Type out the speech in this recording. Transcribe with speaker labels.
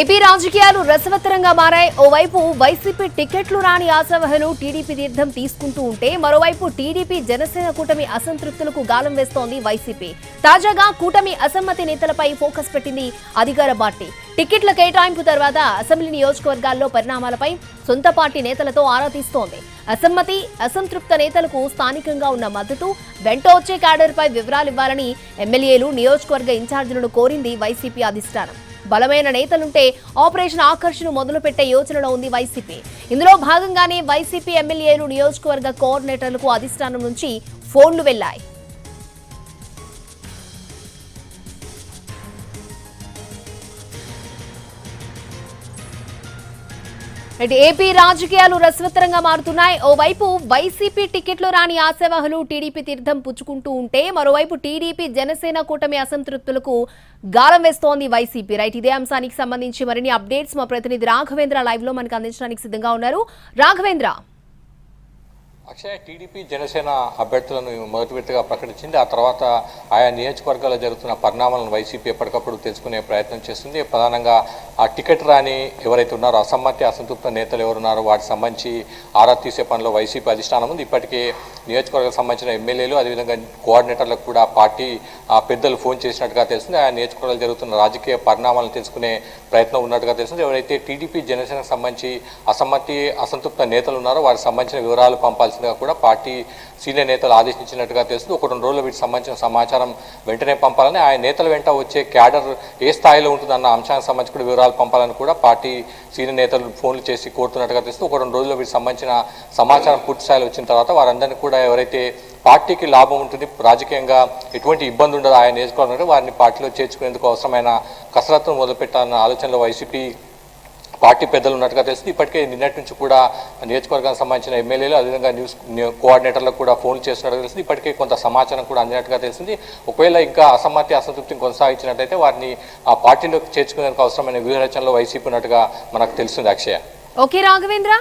Speaker 1: AP రాజకీయాలు రసవత్తరంగా మారాయి. ఓవైపు వైసీపీ టికెట్లు రాని ఆశావహను టీడీపీ తీర్థం తీసుకుంటూ ఉంటే మరోవైపు టీడీపీ జనసేన కూటమి అసంతృప్తులకు గాలం వేస్తోంది వైసీపీ. తాజాగా కూటమి అసమ్మతి నేతలపై ఫోకస్ పెట్టింది అధికార పార్టీ. టికెట్ల కేటాయింపు తర్వాత అసెంబ్లీ నియోజకవర్గాల్లో పరిణామాలపై సొంత పార్టీ నేతలతో ఆరా తీస్తోంది. అసమ్మతి అసంతృప్త నేతలకు స్థానికంగా ఉన్న మద్దతు వెంట వచ్చే క్యాడర్పై వివరాలివ్వాలని ఎమ్మెల్యేలు నియోజకవర్గ ఇన్ఛార్జీలను కోరింది వైసీపీ అధిష్టానం. బలమైన నేతలుంటే ఆపరేషన్ ఆకర్షణ మొదలుపెట్టే యోచనలో ఉంది వైసీపీ. ఇందులో భాగంగానే వైసీపీ ఎమ్మెల్యేలు నియోజకవర్గ కోఆర్డినేటర్లకు అధిష్టానం నుంచి ఫోన్లు వెళ్ళాయి ఇటు ఏపీ రాజకీయాలు రసవత్తరంగా మారుతున్నాయి. ఓవైపు వైసీపీ టికెట్లు రాని ఆశావాహులు టీడీపీ తీర్థం పుచ్చుకుంటూ ఉంటే మరోవైపు టీడీపీ జనసేన కూటమి అసంతృప్తులకు గాలం వేస్తోంది వైసీపీ. రైట్ ఇదే అంశానికి సంబంధించి మరిన్ని అప్డేట్స్. మా ప్రతినిధి రాఘవేంద్ర లైవ్లో మనకు అందించడానికి సిద్ధంగా ఉన్నారు. రాఘవేంద్ర.
Speaker 2: అక్షయ టీడీపీ జనసేన అభ్యర్థులను మొదటి ప్రకటించింది. ఆ తర్వాత ఆయా నియోజకవర్గాల్లో జరుగుతున్న పరిణామాలను వైసీపీ ఎప్పటికప్పుడు తెలుసుకునే ప్రయత్నం చేస్తుంది. ప్రధానంగా ఆ టికెట్ రాని ఎవరైతే ఉన్నారో అసమ్మతి అసంతృప్త నేతలు ఎవరున్నారో వాటికి సంబంధించి ఆరా తీసే పనిలో వైసీపీ అధిష్టానం ఉంది. ఇప్పటికే నియోజకవర్గాలకు సంబంధించిన ఎమ్మెల్యేలు అదేవిధంగా కోఆర్డినేటర్లకు కూడా పార్టీ ఆ పెద్దలు ఫోన్ చేసినట్టుగా తెలుస్తుంది. ఆయా నియోజకవర్గాలు జరుగుతున్న రాజకీయ పరిణామాలను తెలుసుకునే ప్రయత్నం ఉన్నట్టుగా తెలుస్తుంది. ఎవరైతే టీడీపీ జనసేనకు సంబంధించి అసమ్మతి అసంతృప్త నేతలు ఉన్నారో వారికి సంబంధించిన వివరాలు పంపాల్సిందిగా కూడా పార్టీ సీనియర్ నేతలు ఆదేశించినట్టుగా తెలుస్తుంది. ఒక రెండు రోజులు వీటికి సంబంధించిన సమాచారం వెంటనే పంపాలని ఆయన నేతల వెంట వచ్చే క్యాడర్ ఏ స్థాయిలో ఉంటుందన్న అంశానికి సంబంధించి కూడా వివరాలు పంపాలని కూడా పార్టీ సీనియర్ నేతలు ఫోన్లు చేసి కోరుతున్నట్టుగా తెలుస్తుంది. ఒక రెండు రోజుల్లో వీటికి సంబంధించిన సమాచారం పూర్తి స్థాయిలో వచ్చిన తర్వాత వారందరినీ కూడా ఎవరైతే పార్టీకి లాభం ఉంటుంది రాజకీయంగా ఎటువంటి ఇబ్బంది ఉండదు ఆయన నేర్చుకోవాలంటే వారిని పార్టీలో చేర్చుకునేందుకు అవసరమైన కసరత్తును మొదలుపెట్టాలన్న ఆలోచనలో వైసీపీ పార్టీ పెద్దలు ఉన్నట్టుగా తెలుస్తుంది. ఇప్పటికే నిన్నటి నుంచి కూడా నియోజకవర్గానికి సంబంధించిన ఎమ్మెల్యేలు అదేవిధంగా న్యూస్ కోఆర్డినేటర్లకు కూడా ఫోన్లు చేస్తున్నట్టుగా తెలిసింది ఇప్పటికే కొంత సమాచారం కూడా అందినట్టుగా తెలిసింది ఒకవేళ ఇంకా అసమ్మతి అసంతృప్తిని కొనసాగించినట్టయితే వారిని ఆ పార్టీలోకి చేర్చుకునేందుకు అవసరమైన వ్యూహరచనలో వైసీపీ ఉన్నట్టుగా మనకు తెలుస్తుంది అక్షయ.
Speaker 1: ఓకే రాఘవేంద్ర.